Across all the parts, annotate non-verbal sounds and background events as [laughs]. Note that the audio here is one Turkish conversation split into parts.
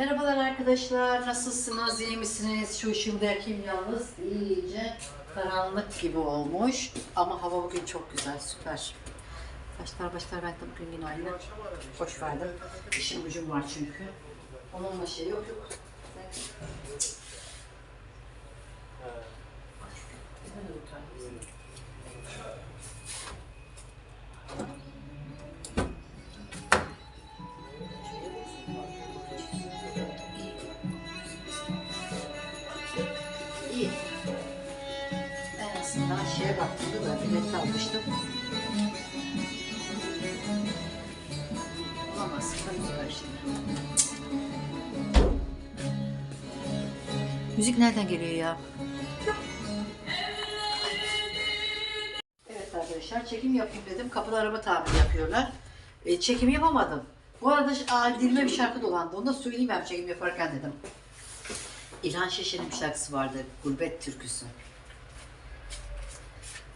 Merhabalar arkadaşlar, nasılsınız, iyi misiniz? Şu şimdiki yalnız iyice karanlık gibi olmuş. Ama hava bugün çok güzel, süper. Başlar başlar ben de bugün yine aynı. Boş verdim. İşim gücüm var çünkü. Onunla şey yok yok. Azından şeye baktım da bilet almıştım. Olamaz, kayıp karıştı. Müzik nereden geliyor ya? Evet arkadaşlar çekim yapayım dedim. Kapıda araba tamiri yapıyorlar. E, çekim yapamadım. Bu arada aa, dilime bir şarkı dolandı. Onu da söyleyeyim ben çekim yaparken dedim. İlhan Şeşen'in bir şarkısı vardı. Gurbet türküsü.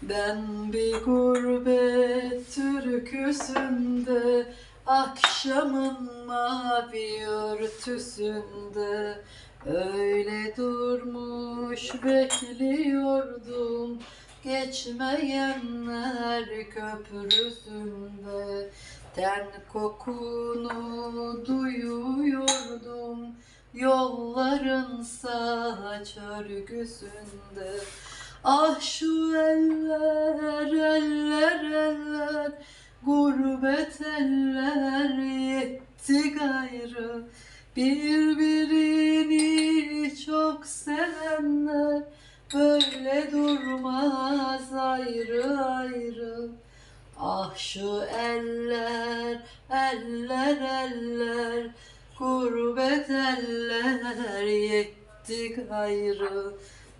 Ben bir gurbet türküsünde Akşamın mavi örtüsünde. Öyle durmuş bekliyordum Geçmeyenler köprüsünde. Ten kokunu duyuyordum Yolların saç örgüsünde Ah şu eller, eller, eller Gurbet eller yetti gayrı. Birbirini çok sevenler Böyle durmaz ayrı ayrı. Ah şu eller, eller, eller Gurbet eller yetti gayrı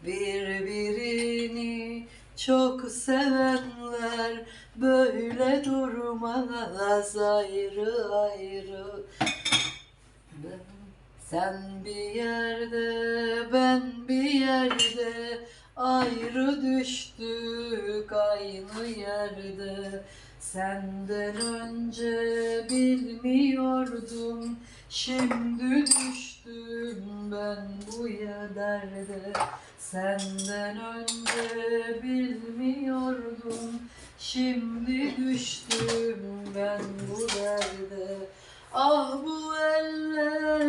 Birbirini çok sevenler Böyle durmaz ayrı ayrı. Sen bir yerde, ben bir yerde Ayrı düştük aynı yerde. Senden önce bilmiyordum Şimdi düştüm ben bu derde Senden önce bilmiyordum. Şimdi düştüm ben bu derde. Ah bu eller,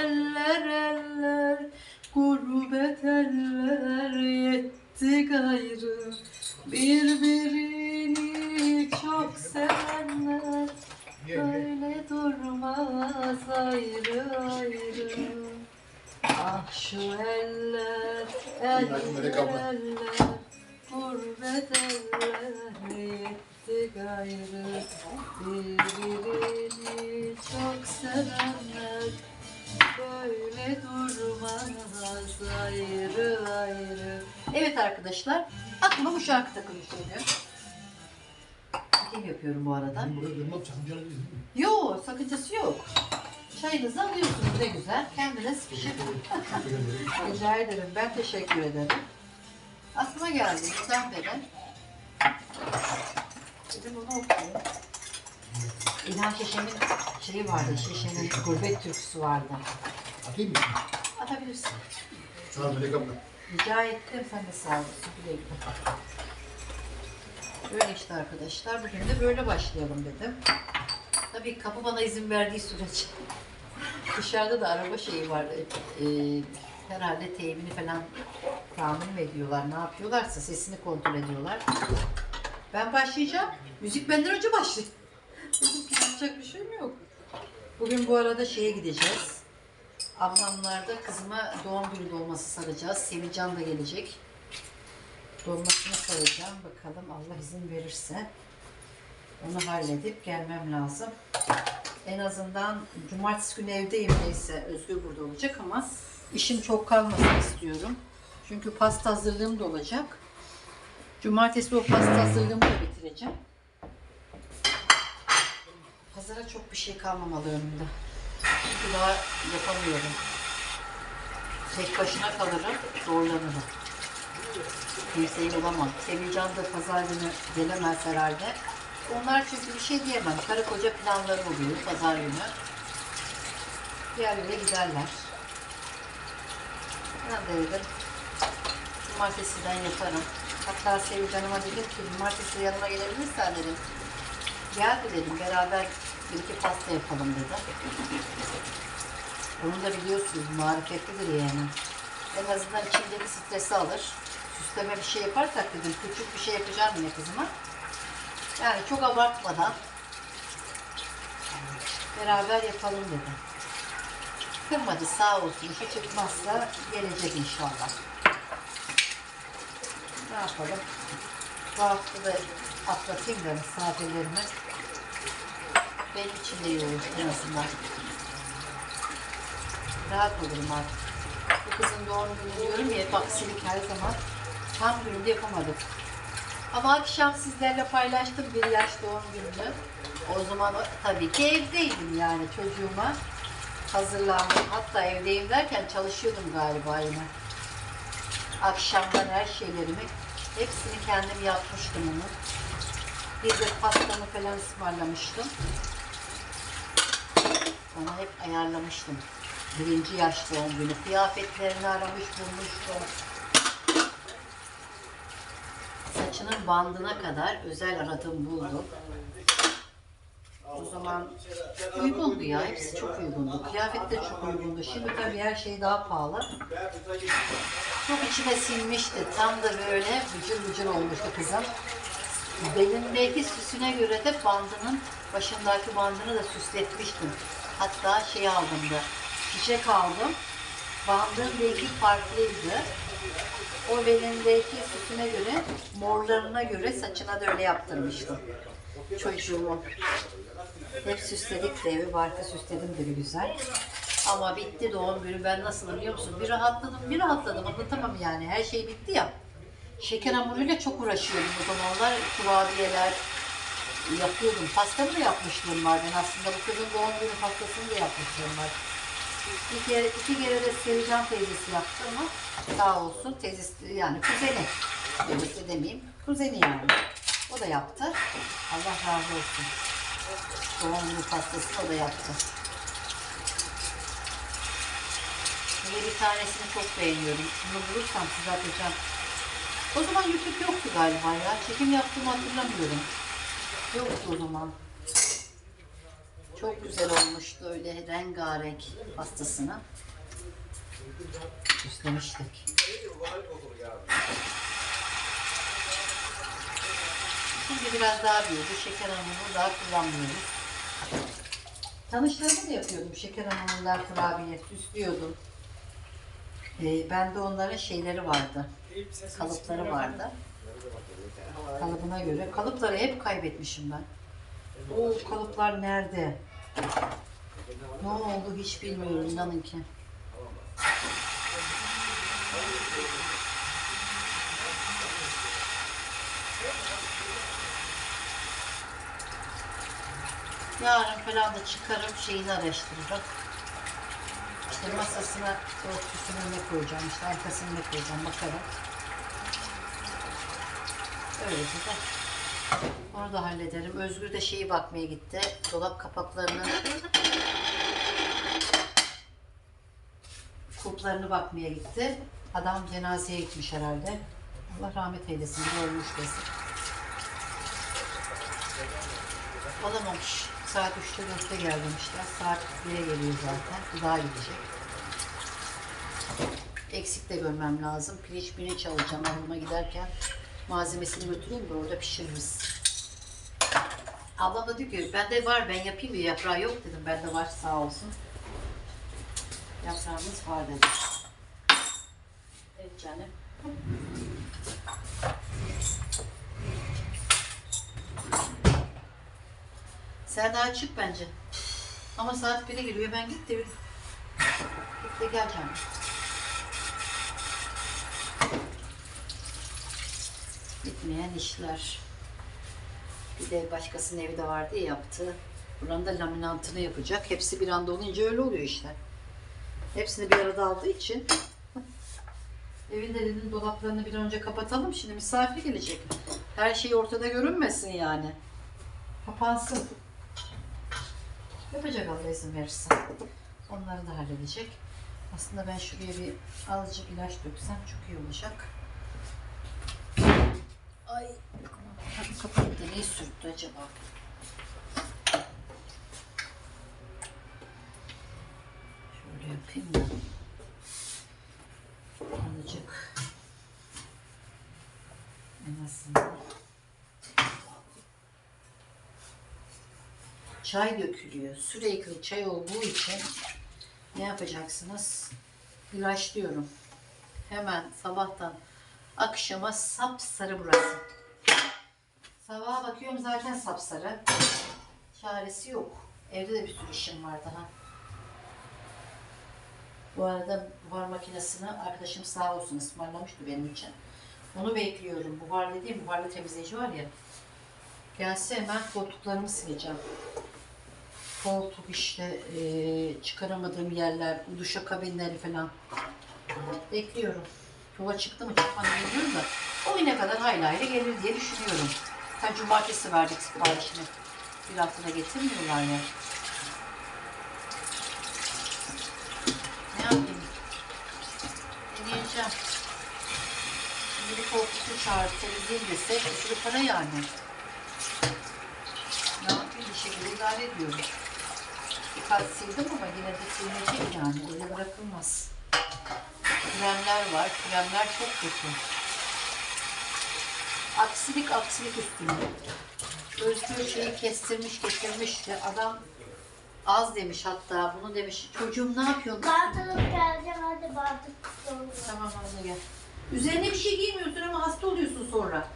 eller, eller. Gurbet eller yetti gayrı Birbirini çok sevenler. Böyle durmaz ayrı ayrı Ah şu eller, eller, eller Gurbet eller yetti gayrı Birbirini çok sevenler Böyle durmaz ayrı ayrı Evet arkadaşlar aklıma bu şarkı takılmış oluyor. Çekim yapıyorum bu arada. Yok sakıncası yok. Çayınızı alıyorsunuz ne güzel. Kendiniz pişirin. [laughs] Rica ederim. Ben teşekkür ederim. Aklıma geldi bizden beri. Dedim onu okuyayım. İlhan Şeşen'in şeyi vardı. Şeşen'in gurbet türküsü vardı. Atayım mı? Atabilirsin. Sağ ol Melek abla. Rica ettim. Sen de sağ olasın. Güle güle. Böyle işte arkadaşlar. Bugün de böyle başlayalım dedim. Tabii kapı bana izin verdiği sürece. Dışarıda da araba şeyi var. Ee, herhalde teybini falan tahmin mi ediyorlar? Ne yapıyorlarsa sesini kontrol ediyorlar. Ben başlayacağım. Müzik benden önce başlıyor. Yapacak bir şeyim yok. Bugün bu arada şeye gideceğiz. Ablamlarda kızıma doğum günü dolması saracağız. Sevilcan da gelecek. Dolmasını saracağım. Bakalım Allah izin verirse. Onu halledip gelmem lazım. En azından cumartesi günü evdeyim neyse Özgür burada olacak ama işim çok kalmasın istiyorum. Çünkü pasta hazırlığım da olacak. Cumartesi o pasta hazırlığımı da bitireceğim. Pazara çok bir şey kalmamalı önümde. Çünkü daha yapamıyorum. Tek başına kalırım, zorlanırım. Kimseyi bulamam. Sevilcan da pazar günü gelemez herhalde. Onlar çünkü bir şey diyemem. Karı koca planları oluyor pazar günü. Diğer yere giderler. Ben de dedim. Cumartesiden yaparım. Hatta Sevil Hanım'a dedim ki cumartesi yanıma gelebilirsen dedim. Gel de dedim beraber bir iki pasta yapalım dedim. Onu da biliyorsunuz marifetlidir yani. En azından içindeki stresi alır. Süsleme bir şey yaparsak dedim küçük bir şey yapacağım yine kızıma. Yani çok abartmadan beraber yapalım dedim. Kırmadı sağ olsun. İşi çıkmazsa gelecek inşallah. Ne yapalım? Bu hafta da atlatayım da misafirlerimi. Benim için de iyi en azından. Rahat olurum artık. Bu kızın doğum günü diyorum ya hep aksilik her zaman. Tam gününde yapamadık. Ama akşam sizlerle paylaştım bir yaş doğum gününü. O zaman tabii ki evdeydim yani çocuğuma hazırlandım. Hatta evdeyim derken çalışıyordum galiba yine. Akşamdan her şeylerimi hepsini kendim yapmıştım onu. Bir de pastamı falan ısmarlamıştım. Ona hep ayarlamıştım. Birinci yaş doğum günü. Kıyafetlerini aramış bulmuştum. Saçının bandına kadar özel aradım buldum. O zaman uygundu ya. Hepsi çok uygundu. Kıyafet de çok uygundu. Şimdi tabii her şey daha pahalı. Çok içime sinmişti. Tam da böyle vıcır vıcır olmuştu kızım. Belindeki süsüne göre de bandının, başındaki bandını da süsletmiştim. Hatta şey aldım da, çiçek aldım. Bandın rengi farklıydı. O belindeki süsüne göre, morlarına göre saçına da öyle yaptırmıştım. Çocuğumu. Hep süsledik de evi barkı süsledim de bir güzel. Ama bitti doğum günü. Ben nasıl biliyor musun? Bir rahatladım, bir rahatladım. Anlatamam yani. Her şey bitti ya. Şeker hamuruyla çok uğraşıyordum o zamanlar. Kurabiyeler yapıyordum. Pastamı da yapmışlığım var. Ben aslında bu kızın doğum günü pastasını da yapmışlığım var. Bir kere, iki kere de Sevcan teyzesi yaptı ama sağ olsun teyzesi yani kuzeni. Teyzesi demeyeyim. Kuzeni yani. O da yaptı. Allah razı olsun. Doğum günü pastasını o da yaptı. Böyle bir tanesini çok beğeniyorum. Bunu bulursam size atacağım. O zaman YouTube yoktu galiba ya. Çekim yaptığımı hatırlamıyorum. Yoktu o zaman. Çok güzel olmuştu öyle rengarenk pastasını. Süslemiştik. Şimdi biraz daha büyüdü. Şeker hamuru daha kullanmıyoruz. Tanışlarımı da yapıyordum. Şeker hamurundan kurabiye süslüyordum. Ee, bende onların şeyleri vardı. Kalıpları vardı. Kalıbına göre. Kalıpları hep kaybetmişim ben. O kalıplar nerede? Ne oldu hiç bilmiyorum inanın ki. Yarın falan da çıkarım şeyini araştırırım. İşte masasına örtüsünü ne koyacağım, işte arkasını ne koyacağım bakarım. Öylece de onu da hallederim. Özgür de şeyi bakmaya gitti. Dolap kapaklarının kulplarını bakmaya gitti. Adam cenazeye gitmiş herhalde. Allah rahmet eylesin. Bir ölmüş desin. Olamamış. Saat 3'te 4'te gel demişler. Saat 1'e geliyor zaten. Daha gidecek. Eksik de görmem lazım. Pirinç pirinç alacağım hanıma giderken. Malzemesini götüreyim de orada pişiririz. Ablam da diyor ki bende var ben yapayım diye yaprağı yok dedim. Bende var sağ olsun. Yaprağımız var dedi. Evet canım. Sen daha çık bence. Ama saat 1'e geliyor. Ben git de bir... Git de gel canım. Bitmeyen işler. Bir de başkasının evi de vardı ya yaptı. Buranın da laminantını yapacak. Hepsi bir anda olunca öyle oluyor işte. Hepsini bir arada aldığı için evin elinin dolaplarını bir önce kapatalım. Şimdi misafir gelecek. Her şey ortada görünmesin yani. Kapansın. Yapacak Allah izin verirse. Onları da halledecek. Aslında ben şuraya bir azıcık ilaç döksem çok iyi olacak. Ay kapattı. Neyi sürttü acaba? Şöyle yapayım da. Azıcık. En azından. Çay dökülüyor. Sürekli çay olduğu için ne yapacaksınız? İlaçlıyorum. Hemen sabahtan akşama sapsarı burası. Sabaha bakıyorum zaten sapsarı. Çaresi yok. Evde de bir sürü işim var daha. Bu arada buhar makinesini arkadaşım sağ olsun ısmarlamıştı benim için. Onu bekliyorum. Buhar dediğim buharlı temizleyici var ya. Gelse hemen koltuklarımı sileceğim. Koltuk işte eee, çıkaramadığım yerler, duşakabinleri falan. Bekliyorum. Yola çıktı mı çıkmadı bilmiyorum da o güne kadar hayli hayli gelir diye düşünüyorum. Ben cumartesi verdik siparişini. Bir haftada getirmiyorlar ya. Ne yapayım? Deneyeceğim. Şimdi bir koltukçu çağır, temizleyeyim dese bir para yani. Ne yapayım bir şekilde idare ediyorum. Birkaç sildim ama yine de silinecek yani. Öyle bırakılmaz. Kremler var. Kremler çok kötü. Aksilik aksilik üstüne. Özgür şeyi kestirmiş getirmiş. de Adam az demiş hatta bunu demiş. Çocuğum ne yapıyorsun? Bartılıp geleceğim hadi bartık doldu. Tamam abla gel. Üzerine bir şey giymiyorsun ama hasta oluyorsun sonra.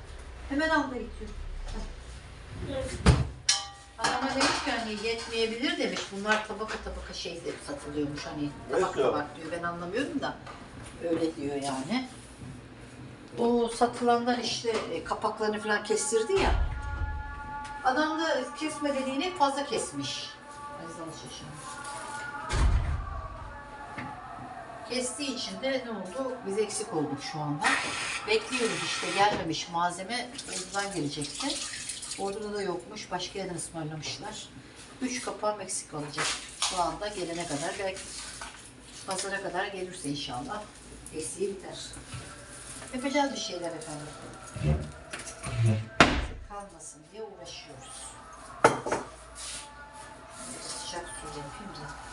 Hemen al da gidiyor. Adama demiş ki hani yetmeyebilir demiş. Bunlar tabaka tabaka şey de satılıyormuş hani tabak tabak diyor. Ben anlamıyorum da öyle diyor yani. O satılanlar işte e, kapaklarını falan kestirdi ya. Adam da kesme dediğini fazla kesmiş. Aziz şaşırmış. Kestiği için de ne oldu? Biz eksik olduk şu anda. Bekliyoruz işte gelmemiş malzeme Ordu'dan gelecekti. Ordu'da da yokmuş. Başka yerden ısmarlamışlar. Üç kapağım eksik olacak. Şu anda gelene kadar belki pazara kadar gelirse inşallah eksiği biter. Yapacağız bir şeyler efendim. Kalmasın diye uğraşıyoruz. Sıcak su yapayım da.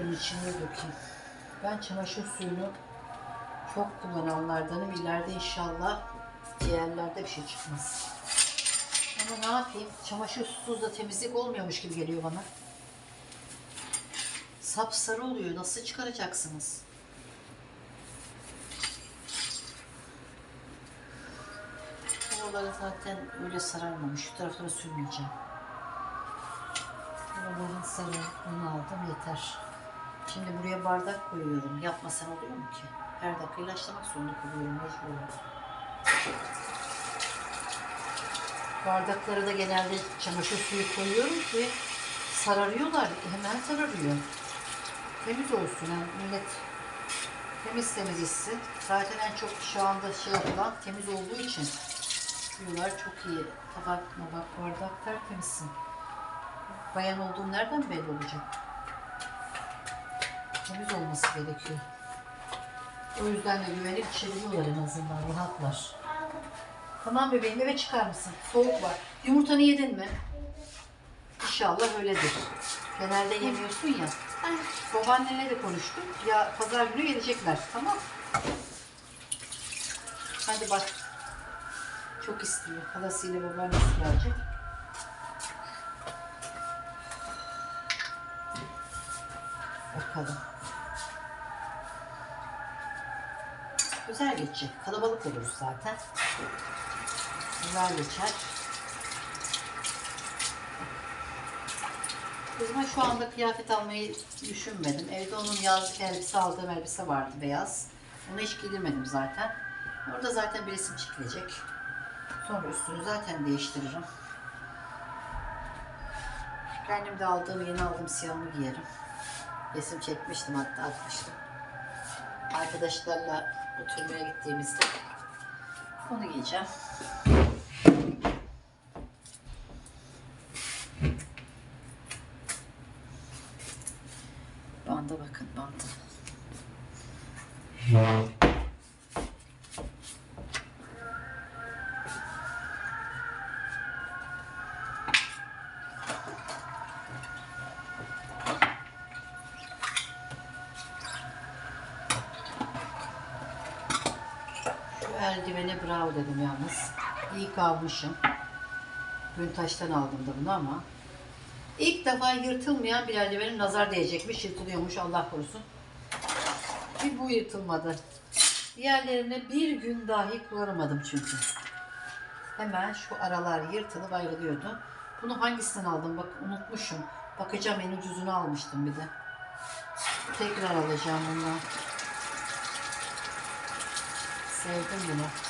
Şunun içine dökeyim. Ben çamaşır suyunu çok kullananlardanım. İleride inşallah ciğerlerde bir şey çıkmaz. Ama ne yapayım? Çamaşır susuz da temizlik olmuyormuş gibi geliyor bana. Sapsarı oluyor. Nasıl çıkaracaksınız? Oraları zaten öyle sararmamış. Şu taraflara sürmeyeceğim. Buraların sarılığını aldım yeter. Şimdi buraya bardak koyuyorum. Yapmasan oluyor mu ki? Her dakika ilaçlamak zorunda kalıyorum. Bardaklara da genelde çamaşır suyu koyuyorum ki sararıyorlar. Hemen sararıyor. Temiz olsun. Yani millet temiz temiz içsin. Zaten en çok şu anda şey yapılan temiz olduğu için suyular çok iyi. Tabak, mabak, bardak tertemizsin. Bayan olduğum nereden belli olacak? Temiz olması gerekiyor. O yüzden de güvenip içebiliyorlar en azından. Rahatlar. Tamam bebeğim eve çıkar mısın? Soğuk var. Yumurtanı yedin mi? İnşallah öyledir. Genelde yemiyorsun ya. Babaannenle de konuştum. Ya pazar günü gelecekler. Tamam. Hadi bak. Çok istiyor. Halasıyla babaannesi gelecek. Bakalım. Güzel geçecek. Kalabalık oluruz zaten. Güzel geçer. Kızıma şu anda kıyafet almayı düşünmedim. Evde onun yazlık elbise aldığım elbise vardı beyaz. Onu hiç giydirmedim zaten. Orada zaten bir resim çekilecek. Sonra üstünü zaten değiştiririm. Kendim de aldığım, yeni aldığım siyahımı giyerim. Resim çekmiştim hatta atmıştım. Arkadaşlarla oturmaya gittiğimizde onu giyeceğim. Banda bakın banda. Bravo dedim yalnız. İyi kalmışım. Güntaş'tan aldım da bunu ama. İlk defa yırtılmayan bir eldivenim nazar değecekmiş. Yırtılıyormuş Allah korusun. Bir bu yırtılmadı. Diğerlerini bir gün dahi kullanamadım çünkü. Hemen şu aralar yırtılıp ayrılıyordu. Bunu hangisinden aldım bak unutmuşum. Bakacağım en ucuzunu almıştım bir de. Tekrar alacağım bundan. Sevdim bunu.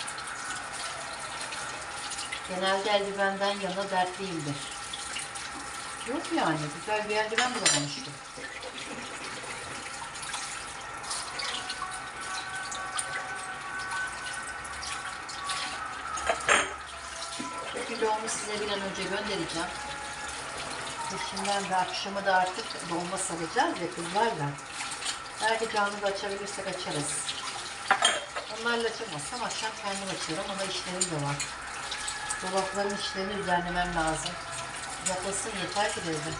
Genelde eldivenden yana dertliyimdir. Yok yani güzel bir eldiven bulamamıştım. Videomu size bir an önce göndereceğim. Peşinden de akşama da artık dolma saracağız ya kızlarla. Belki canlı da açabilirsek açarız. Onlarla açamazsam akşam kendim açarım ama işlerim de var. Dolapların işlerini düzenlemem lazım. Yapılsın yeter ki dedi.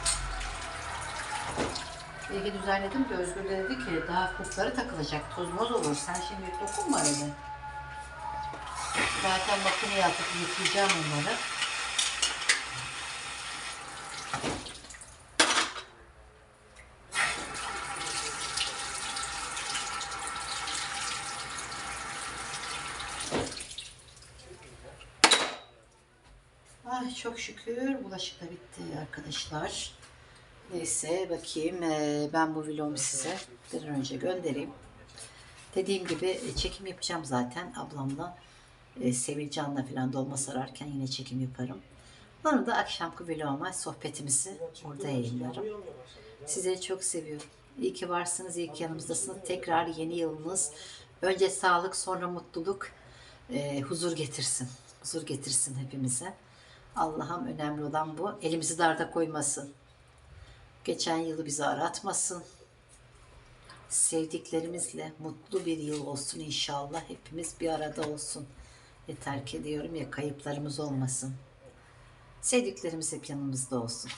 Bilgi düzenledim de Özgür de dedi ki daha kurtları takılacak. Toz moz olur. Sen şimdi dokunma dedi. Zaten makineye atıp yıkayacağım onları. Ay çok şükür bulaşık da bitti arkadaşlar. Neyse bakayım eee, ben bu vlogumu size bir önce göndereyim. Dediğim gibi e, çekim yapacağım zaten ablamla. E, Sevilcan'la falan dolma sararken yine çekim yaparım. Onu da akşamki vloguma sohbetimizi orada yayınlarım. Sizleri çok seviyorum. İyi ki varsınız, iyi ki yanımızdasınız. Tekrar yeni yılınız. Önce sağlık, sonra mutluluk, e, huzur getirsin. Huzur getirsin hepimize. Allah'ım önemli olan bu. Elimizi darda koymasın. Geçen yılı bizi aratmasın. Sevdiklerimizle mutlu bir yıl olsun inşallah. Hepimiz bir arada olsun. Yeter ki diyorum ya kayıplarımız olmasın. Sevdiklerimiz hep yanımızda olsun.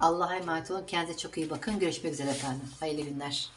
Allah'a emanet olun. Kendinize çok iyi bakın. Görüşmek üzere efendim. Hayırlı günler.